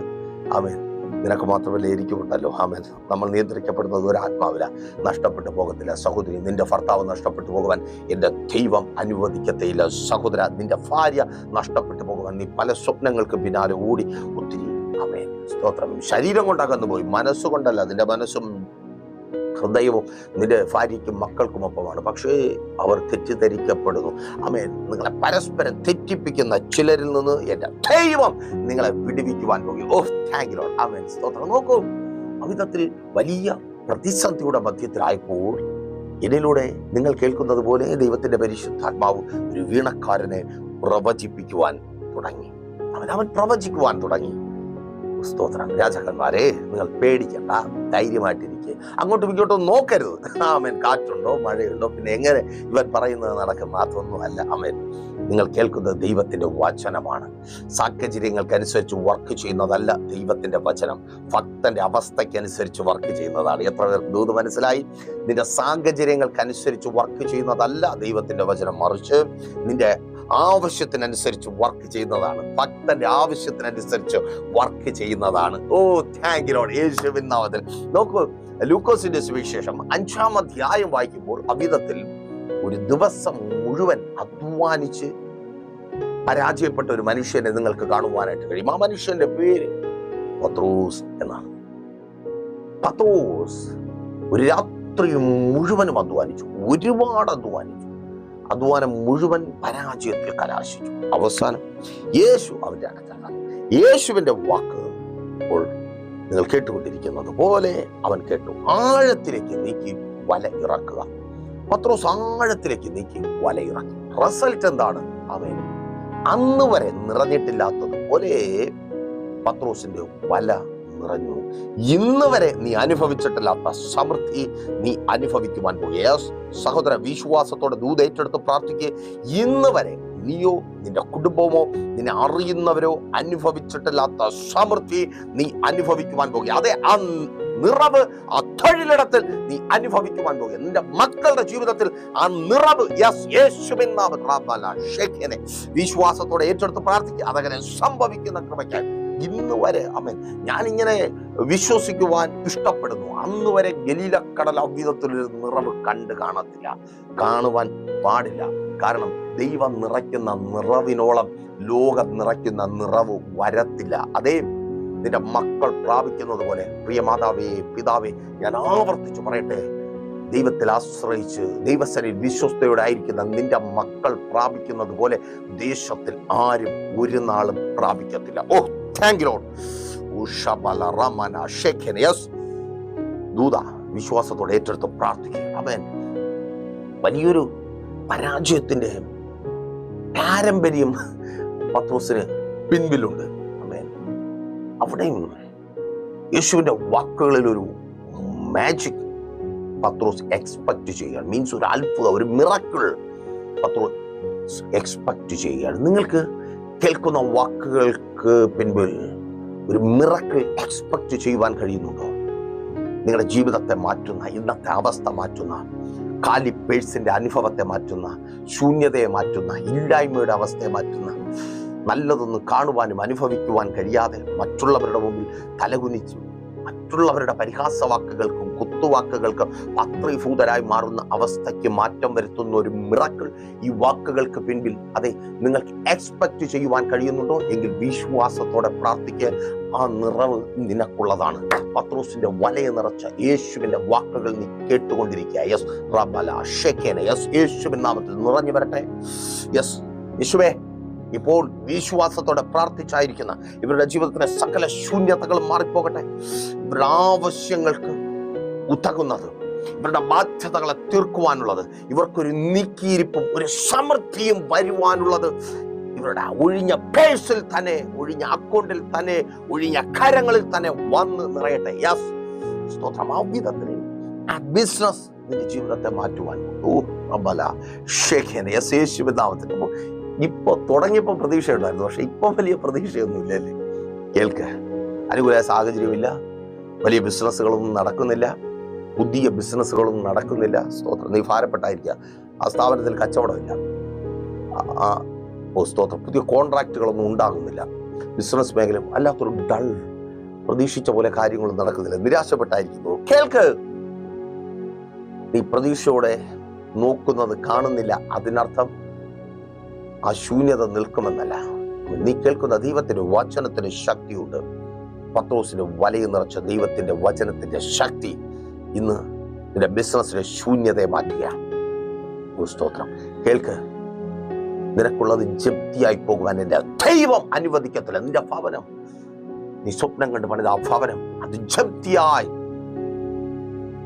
ആമേൻ. നിനക്ക് മാത്രമല്ല എനിക്കുമുണ്ടല്ലോ ആമേൻ. നമ്മൾ നിയന്ത്രിക്കപ്പെടുന്നത് ഒരു ആത്മാവില്ല നഷ്ടപ്പെട്ടു പോകത്തില്ല സഹോദരി നിന്റെ ഭർത്താവ് നഷ്ടപ്പെട്ടു പോകുവാൻ എന്റെ ദൈവം അനുവദിക്കത്തേയില്ല. സഹോദര നിന്റെ ഭാര്യ നഷ്ടപ്പെട്ടു പോകുവാൻ നീ പല സ്വപ്നങ്ങൾക്ക് പിന്നാലെ ഓടി ഒത്തിരി. ആമേൻ. സ്തോത്രം. ശരീരം കൊണ്ടാകുന്നു പോയി മനസ്സുകൊണ്ടല്ല. നിന്റെ മനസ്സും ഹൃദയവും നിന്റെ ഭാര്യയ്ക്കും മക്കൾക്കും ഒപ്പമാണ് പക്ഷേ അവർ തെറ്റിദ്ധരിക്കപ്പെടുന്നു. അമേൻ നിങ്ങളെ പരസ്പരം തെറ്റിപ്പിക്കുന്ന ചിലരിൽ നിന്ന് എന്റെ ദൈവം നിങ്ങളെ വിടുവിക്കുവാൻ പോകും ഓ താങ്ക് ലോഡ് അമേൻ സ്തോത്രം. നോക്കൂ അവിധത്തിൽ വലിയ പ്രതിസന്ധിയുടെ മധ്യത്തിലായപ്പോൾ ഇതിലൂടെ നിങ്ങൾ കേൾക്കുന്നത് പോലെ ദൈവത്തിന്റെ പരിശുദ്ധാത്മാവ് ഒരു വീണക്കാരനെ പ്രവചിപ്പിക്കുവാൻ തുടങ്ങി. അവൻ അവൻ പ്രവചിക്കുവാൻ തുടങ്ങി. സ്തോത്രം. രാജാക്കന്മാരെ നിങ്ങൾ പേടിക്കണ്ട ധൈര്യമായിട്ടിരിക്കുക അങ്ങോട്ടും ഇങ്ങോട്ടും നോക്കരുത്. ആമേൻ. കാറ്റുണ്ടോ മഴയുണ്ടോ പിന്നെ എങ്ങനെ ഇവൻ പറയുന്നത് നടക്കും അതൊന്നുമല്ല. അമേൻ നിങ്ങൾ കേൾക്കുന്നത് ദൈവത്തിന്റെ വചനമാണ്. സാഹചര്യങ്ങൾക്കനുസരിച്ച് വർക്ക് ചെയ്യുന്നതല്ല ദൈവത്തിന്റെ വചനം. ഭക്തന്റെ അവസ്ഥയ്ക്കനുസരിച്ച് വർക്ക് ചെയ്യുന്നതാണ്. എത്ര പേർക്ക് ദൂത് മനസ്സിലായി? നിന്റെ സാഹചര്യങ്ങൾക്കനുസരിച്ച് വർക്ക് ചെയ്യുന്നതല്ല ദൈവത്തിന്റെ വചനം. മറിച്ച് നിന്റെ ആവശ്യത്തിനനുസരിച്ച് വർക്ക് ചെയ്യുന്നതാണ്. ഭക്തന്റെ ആവശ്യത്തിനനുസരിച്ച് വർക്ക് ചെയ്യുന്നതാണ്. ഓ താങ്ക് യു യേശുവിൻ നാമത്തിൽ. നോക്കൂ ലൂക്കോസിന്റെ സുവിശേഷം അഞ്ചാം അധ്യായം വായിക്കുമ്പോൾ അവിധത്തിൽ ഒരു ദിവസം മുഴുവൻ അധ്വാനിച്ച് പരാജയപ്പെട്ട ഒരു മനുഷ്യനെ നിങ്ങൾക്ക് കാണുവാനായിട്ട് കഴിയും. ആ മനുഷ്യന്റെ പേര് പത്രോസ് എന്നാണ്. പത്രോസ് ഒരു രാത്രി മുഴുവനും അധ്വാനിച്ചു. ഒരുപാട് അധ്വാനിച്ചു. അധ്വാനം മുഴുവൻ പരാജയത്തിൽ കലാശിച്ചു. അവസാനം യേശു അവന്റെ അടുത്താണ് യേശുവിന്റെ വാക്ക് ഇപ്പോൾ നിങ്ങൾ കേട്ടുകൊണ്ടിരിക്കുന്നത് പോലെ അവൻ കേട്ടു. ആഴത്തിലേക്ക് നീക്കി വല ഇറക്കുക. പത്രോസ് ആഴത്തിലേക്ക് നീക്കി വല ഇറക്കി. റിസൾട്ട് എന്താണ്? അവൻ അന്ന് വരെ നിറഞ്ഞിട്ടില്ലാത്തതുപോലെ പത്രോസിന്റെ വല നിറഞ്ഞു ഇന്ന് വരെ നീ അനുഭവിച്ചിട്ടില്ലാത്ത സമൃദ്ധി നീ അനുഭവിക്കുവാൻ പോയി സഹോദര വിശ്വാസത്തോടെ ദൂത് ഏറ്റെടുത്ത് പ്രാർത്ഥിക്കുക ഇന്ന് വരെ നീയോ നിന്റെ കുടുംബമോ നിന്നെ അറിയുന്നവരോ അനുഭവിച്ചിട്ടില്ലാത്ത സമൃദ്ധി നീ അനുഭവിക്കുവാൻ പോകുക അതെ ആ നിറവ് ആ തൊഴിലിടത്തിൽ നീ അനുഭവിക്കുവാൻ പോകുക നിന്റെ മക്കളുടെ ജീവിതത്തിൽ ആ നിറവ് വിശ്വാസത്തോടെ ഏറ്റെടുത്ത് പ്രാർത്ഥിക്കുക അതങ്ങനെ സംഭവിക്കുന്ന കൃപയ്ക്കായി. ഇന്ന് വരെ അമ്മൻ ഞാനിങ്ങനെ വിശ്വസിക്കുവാൻ ഇഷ്ടപ്പെടുന്നു. അന്ന് വരെ ഗലീലക്കടൽ അവിധത്തിലൊരു നിറവ് കണ്ട് കാണത്തില്ല. കാണുവാൻ പാടില്ല. കാരണം ദൈവം നിറയ്ക്കുന്ന നിറവിനോളം ലോകം നിറയ്ക്കുന്ന നിറവ് വരത്തില്ല. അതേ നിന്റെ മക്കൾ പ്രാപിക്കുന്നത് പോലെ പ്രിയ മാതാവേ പിതാവേ ഞാൻ ആവർത്തിച്ചു പറയട്ടെ. ദൈവത്തിൽ ആശ്രയിച്ച് ദൈവസനിൽ വിശ്വസ്തയോടെ ആയിരിക്കുന്ന നിന്റെ മക്കൾ പ്രാപിക്കുന്നത് പോലെ ദേശത്തിൽ ആരും ഒരു നാളും പ്രാപിക്കത്തില്ല. ഓ റമന ഷെഖൻ യെസ് ദൂത വിശ്വാസത്തോടെ ഏറ്റെടുത്ത് പ്രാർത്ഥിക്കുക. അവൻ വലിയൊരു പരാജയത്തിന്റെ പാരമ്പര്യം പത്രോസിന് പിൻപിലുണ്ട്. അവൻ അവിടെയും യേശുവിന്റെ വാക്കുകളിൽ ഒരു മാജിക് പത്രോസ് എക്സ്പെക്ട് ചെയ്യുകയാണ്. മീൻസ് ഒരു അത്ഭുതം ഒരു മിറക്കിൾ പത്രോസ് എക്സ്പെക്ട് ചെയ്യുകയാണ്. നിങ്ങൾക്ക് കേൾക്കുന്ന വാക്കുകൾക്ക് പിൻപിൽ ഒരു മിറക്കിൾ എക്സ്പെക്ട് ചെയ്യുവാൻ കഴിയുന്നുണ്ടോ? നിങ്ങളുടെ ജീവിതത്തെ മാറ്റുന്ന ഇന്നത്തെ അവസ്ഥ മാറ്റുന്ന കാലി പേഴ്സിന്റെ അനുഭവത്തെ മാറ്റുന്ന ശൂന്യതയെ മാറ്റുന്ന ഇല്ലായ്മയുടെ അവസ്ഥയെ മാറ്റുന്ന നല്ലതൊന്നും കാണുവാനും അനുഭവിക്കുവാൻ കഴിയാതെ മറ്റുള്ളവരുടെ മുമ്പിൽ തലകുനിച്ച് മറ്റുള്ളവരുടെ പരിഹാസവാക്കുകൾക്കും കുത്തുവാക്കുകൾക്കും പത്രീഭൂതരായി മാറുന്ന അവസ്ഥയ്ക്ക് മാറ്റം വരുത്തുന്ന ഒരു മിറക്കിൾ ഈ വാക്കുകൾക്ക് പിൻപിൽ അതെ നിങ്ങൾക്ക് എക്സ്പെക്ട് ചെയ്യുവാൻ കഴിയുന്നുണ്ടോ? എങ്കിൽ വിശ്വാസത്തോടെ പ്രാർത്ഥിക്കുക ആ നിറവ് നിനക്കുള്ളതാണ്. പത്രോസിന്റെ വലയ നിറച്ച യേശുവിന്റെ വാക്കുകൾ നീ കേട്ടുകൊണ്ടിരിക്കുക. യേശുവിൻ നാമത്തിൽ നിറഞ്ഞു വരട്ടെ. യെസ് യേശുവേ ഇപ്പോൾ വിശ്വാസത്തോടെ പ്രാർത്ഥിച്ചായിരിക്കുന്ന ഇവരുടെ ജീവിതത്തിലെ സകല ശൂന്യതകളും മാറിപ്പോകട്ടെ. ഇവരുടെ ആവശ്യങ്ങൾക്ക് ഉതകുന്നത്. ഇവരുടെ ബാധ്യതകളെ തീർക്കുവാനുള്ളത് ഇവർക്കൊരു നീക്കിയിരിപ്പും ഒരു സമൃദ്ധിയും വരുവാനുള്ളത് ഇവരുടെ ഒഴിഞ്ഞ പേഴ്സിൽ തന്നെ ഒഴിഞ്ഞ അക്കൗണ്ടിൽ തന്നെ ഒഴിഞ്ഞ കരങ്ങളിൽ തന്നെ വന്ന് നിറയട്ടെ. യെസ് സ്തോത്രം. ആ ബിസിനസ് നിന്റെ ജീവിതത്തെ മാറ്റുവാൻ. ഓ അബല ഷേഖേന യെസ് ഉണ്ടായിരുന്നു പക്ഷെ ഇപ്പൊ വലിയ പ്രതീക്ഷയൊന്നും ഇല്ലല്ലേ? കേൾക്ക്. അനുകൂല സാഹചര്യമില്ല. വലിയ ബിസിനസ്സുകളൊന്നും നടക്കുന്നില്ല. പുതിയ ബിസിനസ്സുകളൊന്നും നടക്കുന്നില്ല. സ്തോത്രം. നീ ഭാരപ്പെട്ടായിരിക്കുക ആ സ്ഥാപനത്തിൽ കച്ചവടമില്ല. ഓ സ്തോത്രം. പുതിയ കോൺട്രാക്റ്റുകളൊന്നും ഉണ്ടാകുന്നില്ല. ബിസിനസ് മേഖല അല്ലാത്തൊരു ഡൾ. പ്രതീക്ഷിച്ച പോലെ കാര്യങ്ങളും നടക്കുന്നില്ല. നിരാശപ്പെട്ടായിരിക്കുന്നു. കേൾക്ക്. നീ പ്രതീക്ഷയോടെ നോക്കുന്നത് കാണുന്നില്ല. അതിനർത്ഥം ആ ശൂന്യത നിൽക്കുമെന്നല്ല. നീ കേൾക്കുന്ന ദൈവത്തിന് വചനത്തിന് ശക്തിയുണ്ട്. പത്രോസിന് വലയിൽ നിറച്ച ദൈവത്തിന്റെ വചനത്തിന്റെ ശക്തി. ഇന്ന് നിന്റെ ബിസിനസ്സിലെ ശൂന്യതയെ മാറ്റുക സ്തോത്രം. കേൾക്ക്. നിനക്കുള്ളത് ജപ്തിയായി പോകുവാൻ എന്റെ ദൈവം അനുവദിക്കത്തില്ല. നിന്റെ ഭവനം. നീ സ്വപ്നം കണ്ട് പണിത ആ ഭവനം അത് ജപ്തിയായി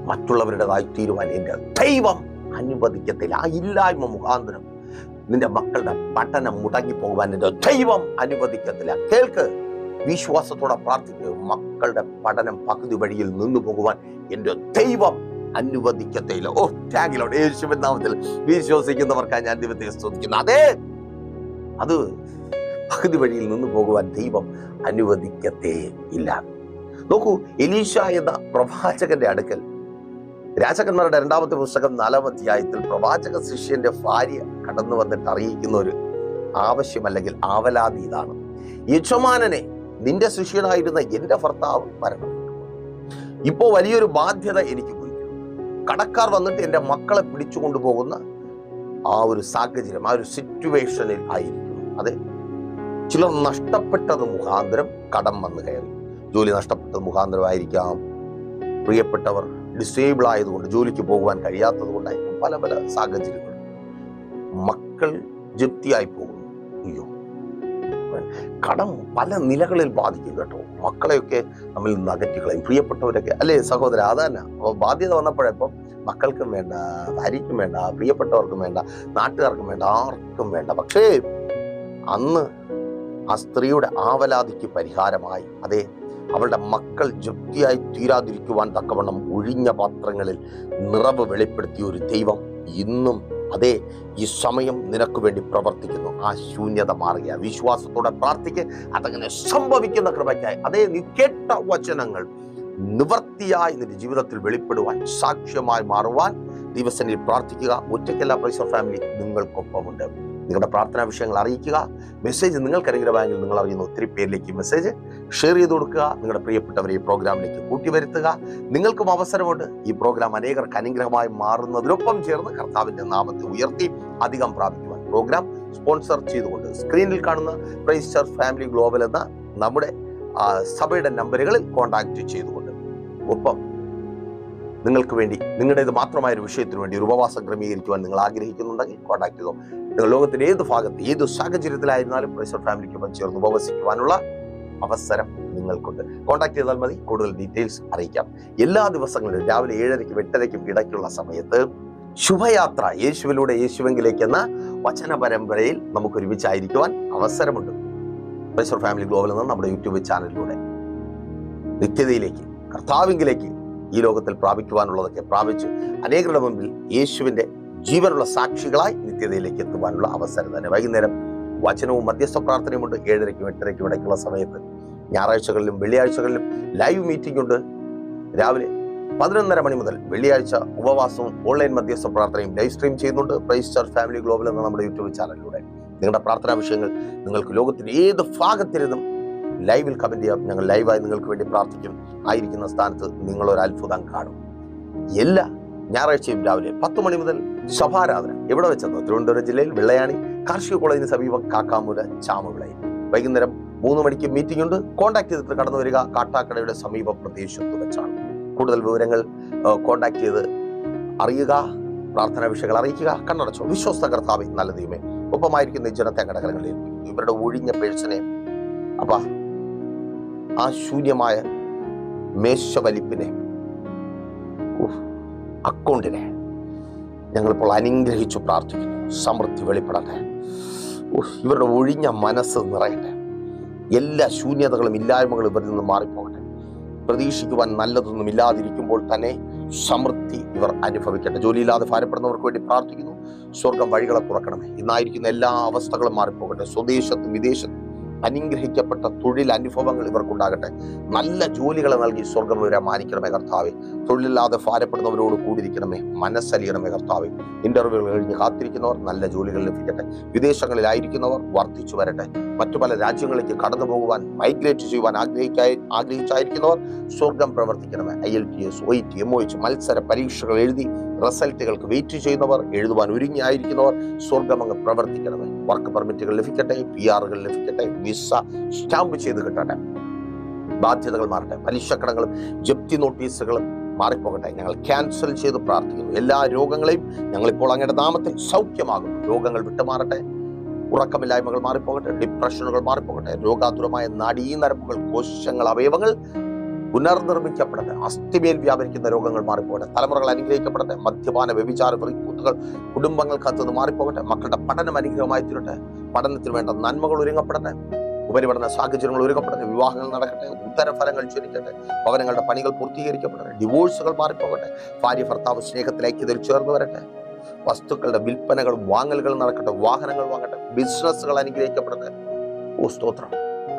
മറ്റുള്ളവരുടേതായി തീരുവാൻ എന്റെ ദൈവം അനുവദിക്കത്തില്ല. ആ ഇല്ലായ്മ മുഖാന്തരം നിന്റെ മക്കളുടെ പഠനം മുടങ്ങി പോകുവാൻ എന്റെ ദൈവം അനുവദിക്കത്തില്ല. കേൾക്ക്. വിശ്വാസത്തോടെ പ്രാർത്ഥിക്കുക മക്കളുടെ പഠനം പകുതി വഴിയിൽ നിന്നു പോകുവാൻ എന്റെ ദൈവം അനുവദിക്കത്തേയില്ല. ഓ ടാങ്കിലോട് യേശുവിൻ നാമത്തിൽ വിശ്വസിക്കുന്നവർക്കാണ് ഞാൻ ദൈവത്തെ സ്തുതിക്കുന്നത് അതെ അത് പകുതി വഴിയിൽ നിന്ന് പോകുവാൻ ദൈവം അനുവദിക്കത്തേ ഇല്ല നോക്കൂ എലീഷ എന്ന പ്രവാചകന്റെ അടുക്കൽ രാജകന്മാരുടെ രണ്ടാമത്തെ പുസ്തകം നാലാം അധ്യായത്തിൽ പ്രവാചക ശിഷ്യന്റെ ഭാര്യ കടന്നു വന്നിട്ട് അറിയിക്കുന്ന ഒരു ആവശ്യമല്ലെങ്കിൽ ആവലാതി ഇതാണ്. യജമാനനെ നിന്റെ ശിഷ്യനായിരുന്ന എന്റെ ഭർത്താവ് മരണം. ഇപ്പോൾ വലിയൊരു ബാധ്യത എനിക്ക് കുറിക്കും കടക്കാർ വന്നിട്ട് എന്റെ മക്കളെ പിടിച്ചു കൊണ്ടുപോകുന്ന ആ ഒരു സാഹചര്യം ആ ഒരു സിറ്റുവേഷനിൽ ആയിരിക്കുന്നു. അതെ. ചിലർ നഷ്ടപ്പെട്ടത് മുഖാന്തരം കടം വന്ന് കയറി. ജോലി നഷ്ടപ്പെട്ടത് മുഖാന്തരമായിരിക്കാം പ്രിയപ്പെട്ടവർ ഡിസേബിൾ ആയതുകൊണ്ട് ജോലിക്ക് പോകുവാൻ കഴിയാത്തത് കൊണ്ടായിരിക്കും പല പല സാഹചര്യങ്ങൾ മക്കൾ ജപ്തിയായി പോകുന്നു. അയ്യോ. കടം പല നിലകളിൽ ബാധിക്കും കേട്ടോ. മക്കളെയൊക്കെ നമ്മൾ അകറ്റിക്കളയും പ്രിയപ്പെട്ടവരൊക്കെ അല്ലേ സഹോദര അതന്നെ. ബാധ്യത വന്നപ്പോഴപ്പം മക്കൾക്കും വേണ്ട ഭാര്യയ്ക്കും വേണ്ട പ്രിയപ്പെട്ടവർക്കും വേണ്ട നാട്ടുകാർക്കും വേണ്ട ആർക്കും വേണ്ട. പക്ഷേ അന്ന് ആ സ്ത്രീയുടെ ആവലാതിക്ക് പരിഹാരമായി. അതെ അവളുടെ മക്കൾ ജപ്തിയായി തീരാതിരിക്കുവാൻ തക്കവണ്ണം ഒഴിഞ്ഞ പാത്രങ്ങളിൽ നിറവ് വെളിപ്പെടുത്തിയ ഒരു ദൈവം ഇന്നും അതെ ഈ സമയം നിനക്ക് വേണ്ടി പ്രവർത്തിക്കുന്നു. ആ ശൂന്യത മാറിയ വിശ്വാസത്തോടെ പ്രാർത്ഥിക്ക്. അതങ്ങനെ സംഭവിക്കുന്ന കൃപയ്ക്കായി. അതേ നീ കേട്ട വചനങ്ങൾ നിവർത്തിയായി നിന്റെ ജീവിതത്തിൽ വെളിപ്പെടുവാൻ സാക്ഷ്യമായി മാറുവാൻ ദിവസങ്ങളിൽ പ്രാർത്ഥിക്കുക. ഒറ്റയ്ക്കല്ല പ്രൈസർ ഫാമിലി നിങ്ങൾക്കൊപ്പമുണ്ട്. നിങ്ങളുടെ പ്രാർത്ഥനാ വിഷയങ്ങൾ അറിയിക്കുക. മെസ്സേജ് നിങ്ങൾക്ക് അനുഗ്രഹമായെങ്കിൽ നിങ്ങൾ അറിയുന്ന ഒത്തിരി പേരിലേക്ക് മെസ്സേജ് ഷെയർ ചെയ്ത് കൊടുക്കുക. നിങ്ങളുടെ പ്രിയപ്പെട്ടവരെ ഈ പ്രോഗ്രാമിലേക്ക് കൂട്ടിവരുത്തുക നിങ്ങൾക്കും അവസരമുണ്ട് ഈ പ്രോഗ്രാം അനേകർക്ക് അനുഗ്രഹമായി മാറുന്നതിനൊപ്പം ചേർന്ന് കർത്താവിന്റെ നാമത്തെ ഉയർത്തി അധികം പ്രാപിക്കുവാൻ. പ്രോഗ്രാം സ്പോൺസർ ചെയ്തുകൊണ്ട് സ്ക്രീനിൽ കാണുന്ന പ്രൈസ് ഫാമിലി ഗ്ലോബൽ എന്ന നമ്മുടെ സഭയുടെ നമ്പറുകളിൽ കോൺടാക്ട് ചെയ്തുകൊണ്ട് ഒപ്പം നിങ്ങൾക്ക് വേണ്ടി നിങ്ങളുടേത് മാത്രമായ ഒരു വിഷയത്തിന് വേണ്ടി ഒരു ഉപവാസം ക്രമീകരിക്കുവാൻ നിങ്ങൾ ആഗ്രഹിക്കുന്നുണ്ടെങ്കിൽ കോൺടാക്ട് ചെയ്തോ. നിങ്ങൾ ലോകത്തിന്റെ ഏത് ഭാഗത്ത് ഏത് സാഹചര്യത്തിലായിരുന്നാലും പ്രൈസർ ഫാമിലിക്കൊപ്പം ചേർന്ന് ഉപവസിക്കുവാനുള്ള അവസരം നിങ്ങൾ നിങ്ങൾക്കുണ്ട്. കോൺടാക്ട് ചെയ്താൽ മതി. കൂടുതൽ ഡീറ്റെയിൽസ് അറിയിക്കാം. എല്ലാ ദിവസങ്ങളിലും രാവിലെ ഏഴരയ്ക്കും എട്ടരയ്ക്കും ഇടയ്ക്കുള്ള സമയത്ത് ശുഭയാത്ര യേശുവിലൂടെ യേശുവെങ്കിലേക്ക് എന്ന വചന പരമ്പരയിൽ നമുക്ക് ഒരുമിച്ചായിരിക്കുവാൻ അവസരമുണ്ട്. പ്രൈസർ ഫാമിലി ഗ്ലോബൽ എന്ന നമ്മുടെ യൂട്യൂബ് ചാനലിലൂടെ. നിത്യതയിലേക്ക് കർത്താവിങ്കിലേക്ക് ഈ ലോകത്തിൽ പ്രാപിക്കുവാനുള്ളതൊക്കെ പ്രാപിച്ച് അനേകരുടെ മുമ്പിൽ യേശുവിന്റെ ജീവനുള്ള സാക്ഷികളായി നിത്യതയിലേക്ക് എത്തുവാനുള്ള അവസരം തന്നെ. വൈകുന്നേരം വചനവും മധ്യസ്ഥ പ്രാർത്ഥനയുമുണ്ട് ഏഴരയ്ക്കും എട്ടരയ്ക്കും ഇടയ്ക്കുള്ള സമയത്ത് ഞായറാഴ്ചകളിലും വെള്ളിയാഴ്ചകളിലും ലൈവ് മീറ്റിംഗ് ഉണ്ട്. രാവിലെ പതിനൊന്നര മണി മുതൽ വെള്ളിയാഴ്ച ഉപവാസവും ഓൺലൈൻ മധ്യസ്ഥ പ്രാർത്ഥനയും ലൈവ് സ്ട്രീം ചെയ്യുന്നുണ്ട്. പ്രൈസ് ഫാമിലി ഗ്ലോബൽ എന്ന നമ്മുടെ യൂട്യൂബ് ചാനലിലൂടെ. നിങ്ങളുടെ പ്രാർത്ഥനാ വിഷയങ്ങൾ നിങ്ങൾക്ക് ലോകത്തിന്റെ ഏത് ഭാഗത്തിരുന്നും ലൈവിൽ കമന്റ് ചെയ്യാം. ഞങ്ങൾ ലൈവായി നിങ്ങൾക്ക് വേണ്ടി പ്രാർത്ഥിക്കും. ആയിരിക്കുന്ന സ്ഥാനത്ത് നിങ്ങൾ ഒരു അത്ഭുതം കാണും. എല്ലാ ഞായറാഴ്ചയും രാവിലെ പത്ത് മണി മുതൽ സഭാരാധന എവിടെ വെച്ചെന്നോ? തിരുവനന്തപുരം ജില്ലയിൽ വെള്ളയാണി കാർഷിക കോളേജിന് സമീപം കാക്കാമൂല ചാമവിളയിൽ. വൈകുന്നേരം മൂന്ന് മണിക്ക് മീറ്റിംഗ് ഉണ്ട്. കോൺടാക്ട് ചെയ്തിട്ട് കടന്നു വരിക. കാട്ടാക്കടയുടെ സമീപ പ്രദേശത്ത് വെച്ചാണ് കൂടുതൽ വിവരങ്ങൾ കോൺടാക്ട് ചെയ്ത് അറിയുക പ്രാർത്ഥനാ വിഷയങ്ങൾ അറിയിക്കുക കണ്ണടച്ചോ. വിശ്വസ്ത കർത്താവ് നല്ല ദൈവമേ. ഒപ്പമായിരിക്കുന്ന ജനത്തെ കടകളിൽ ഇവരുടെ ഒഴിഞ്ഞ പേഴ്സനെ അപ്പ ആ ശൂന്യമായ മേശവലിപ്പിനെ അക്കൗണ്ടിനെ ഞങ്ങളിപ്പോൾ അനുഗ്രഹിച്ചു പ്രാർത്ഥിക്കുന്നു. സമൃദ്ധി വെളിപ്പെടട്ടെ. ഇവരുടെ ഒഴിഞ്ഞ മനസ്സ് നിറയട്ടെ. എല്ലാ ശൂന്യതകളും ഇല്ലായ്മകളും ഇവരിൽ നിന്ന് മാറിപ്പോകട്ടെ. പ്രതീക്ഷിക്കുവാൻ നല്ലതൊന്നും ഇല്ലാതിരിക്കുമ്പോൾ തന്നെ സമൃദ്ധി ഇവർ അനുഭവിക്കട്ടെ. ജോലിയില്ലാതെ ഭാരപ്പെടുന്നവർക്ക് വേണ്ടി പ്രാർത്ഥിക്കുന്നു. സ്വർഗം വഴികളെ തുറക്കണമേ. ഇന്നായിരിക്കുന്ന എല്ലാ അവസ്ഥകളും മാറിപ്പോകട്ടെ. സ്വദേശത്തും വിദേശത്തും അനുഗ്രഹിക്കപ്പെട്ട തൊഴിൽ അനുഭവങ്ങൾ ഇവർക്കുണ്ടാകട്ടെ. നല്ല ജോലികൾ നൽകി സ്വർഗം ഇവരെ മാനിക്കണമേ കർത്താവെ. തൊഴിലില്ലാതെ ഭാരപ്പെടുന്നവരോട് കൂടിയിരിക്കണമേ. മനസ്സലിയണമേ കർത്താവെ. ഇന്റർവ്യൂകൾ കഴിഞ്ഞ് കാത്തിരിക്കുന്നവർ നല്ല ജോലികൾ ലഭിക്കട്ടെ. വിദേശങ്ങളിലായിരിക്കുന്നവർ വർദ്ധിച്ചു വരട്ടെ. മറ്റു പല രാജ്യങ്ങളിലേക്ക് കടന്നു പോകുവാൻ മൈഗ്രേറ്റ് ചെയ്യുവാൻ ആഗ്രഹിക്കായി ആഗ്രഹിച്ചായിരിക്കുന്നവർ സ്വർഗം പ്രവർത്തിക്കണമേ. I L T S O T M O H മത്സര പരീക്ഷകൾ എഴുതി റിസൾട്ടുകൾക്ക് വെയിറ്റ് ചെയ്യുന്നവർ എഴുതുവാൻ ഒരുങ്ങിയായിരിക്കുന്നവർ സ്വർഗം അങ്ങ് പ്രവർത്തിക്കണമേ. വർക്ക് പെർമിറ്റുകൾ ലഭിക്കട്ടെ പി ആറുകൾ ലഭിക്കട്ടെ വിസ സ്റ്റാമ്പ് ചെയ്ത് കിട്ടട്ടെ. ബാധ്യതകൾ മാറട്ടെ പലിശക്കടങ്ങളും ജപ്തി നോട്ടീസുകളും മാറിപ്പോകട്ടെ. ഞങ്ങൾ ക്യാൻസൽ ചെയ്ത് പ്രാർത്ഥിക്കുന്നു. എല്ലാ രോഗങ്ങളെയും ഞങ്ങളിപ്പോൾ അങ്ങയുടെ നാമത്തിൽ സൗഖ്യമാകും രോഗങ്ങൾ വിട്ടുമാറട്ടെ ഉറക്കമില്ലായ്മകൾ മാറിപ്പോകട്ടെ ഡിപ്രഷനുകൾ മാറിപ്പോകട്ടെ രോഗാതുരമായ നടീനരമ്പുകൾ കോശങ്ങൾ അവയവങ്ങൾ പുനർനിർമ്മിക്കപ്പെടട്ടെ. അസ്ഥിമേൽ വ്യാപരിക്കുന്ന രോഗങ്ങൾ മാറിപ്പോകട്ടെ. തലമുറകൾ അനുഗ്രഹിക്കപ്പെടട്ടെ. മദ്യപാന വ്യഭിചാര വെറിക്കൂത്തുകൾ കുടുംബങ്ങൾക്കകത്ത് നിന്ന് മാറിപ്പോകട്ടെ. മക്കളുടെ പഠനം അനുഗ്രഹമായി തീരട്ടെ. പഠനത്തിന് വേണ്ട നന്മകൾ ഒരുങ്ങപ്പെടട്ടെ. ഉപരിപഠന സാഹചര്യങ്ങൾ ഒരുക്കപ്പെടട്ടെ വിവാഹങ്ങൾ നടക്കട്ടെ. ഉത്തരഫലങ്ങൾ ചൊരിക്കട്ടെ ഭവനങ്ങളുടെ പണികൾ പൂർത്തീകരിക്കപ്പെടട്ടെ. ഡിവോഴ്സുകൾ മാറിപ്പോകട്ടെ. ഭാര്യ ഭർത്താവ് സ്നേഹത്തിലേക്ക് ഇതിൽ ചേർന്ന് വരട്ടെ. വസ്തുക്കളുടെ വിൽപ്പനകളും വാങ്ങലുകളും നടക്കട്ടെ. വാഹനങ്ങൾ വാങ്ങട്ടെ. ബിസിനസ്സുകൾ അനുഗ്രഹിക്കപ്പെടട്ടെ. ഓ സ്തോത്രം.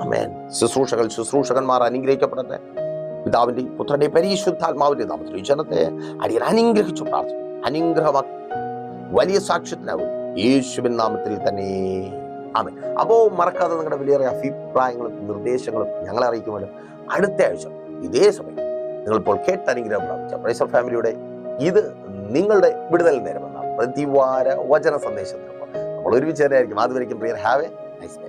അമേൻ ശുശ്രൂഷകൾ ശുശ്രൂഷകന്മാർ അനുഗ്രഹിക്കപ്പെടട്ടെ. പിതാവിന്റെ പുത്രന്റെയും പരിശുദ്ധാത്മാവിന്റെ നാമത്തിൽ ഈ ജനത്തെ അടിയൻ അനുഗ്രഹിച്ചു പ്രാർത്ഥിക്കും അനുഗ്രഹമാക്കി വലിയ സാക്ഷ്യത്തിനാവും യേശുവിൻ നാമത്തിൽ തന്നെ. ആമേ അപ്പോൾ മറക്കാതെ നിങ്ങളുടെ വിലയേറിയ അഭിപ്രായങ്ങളും നിർദ്ദേശങ്ങളും ഞങ്ങളെ അറിയിക്കുമല്ലോ. അടുത്ത ആഴ്ച ഇതേ സമയം നിങ്ങളിപ്പോൾ കേട്ട അനുഗ്രഹം പ്രാപിച്ച പ്രൈസർ ഫാമിലിയുടെ ഇത് നിങ്ങളുടെ വിടുതൽ നേരമെന്ന പ്രതിവാര വചന സന്ദേശത്തിനൊപ്പം. നമ്മൾ ഒരുമിച്ച് തന്നെയായിരിക്കും അതുവരെയും prior have a nice day.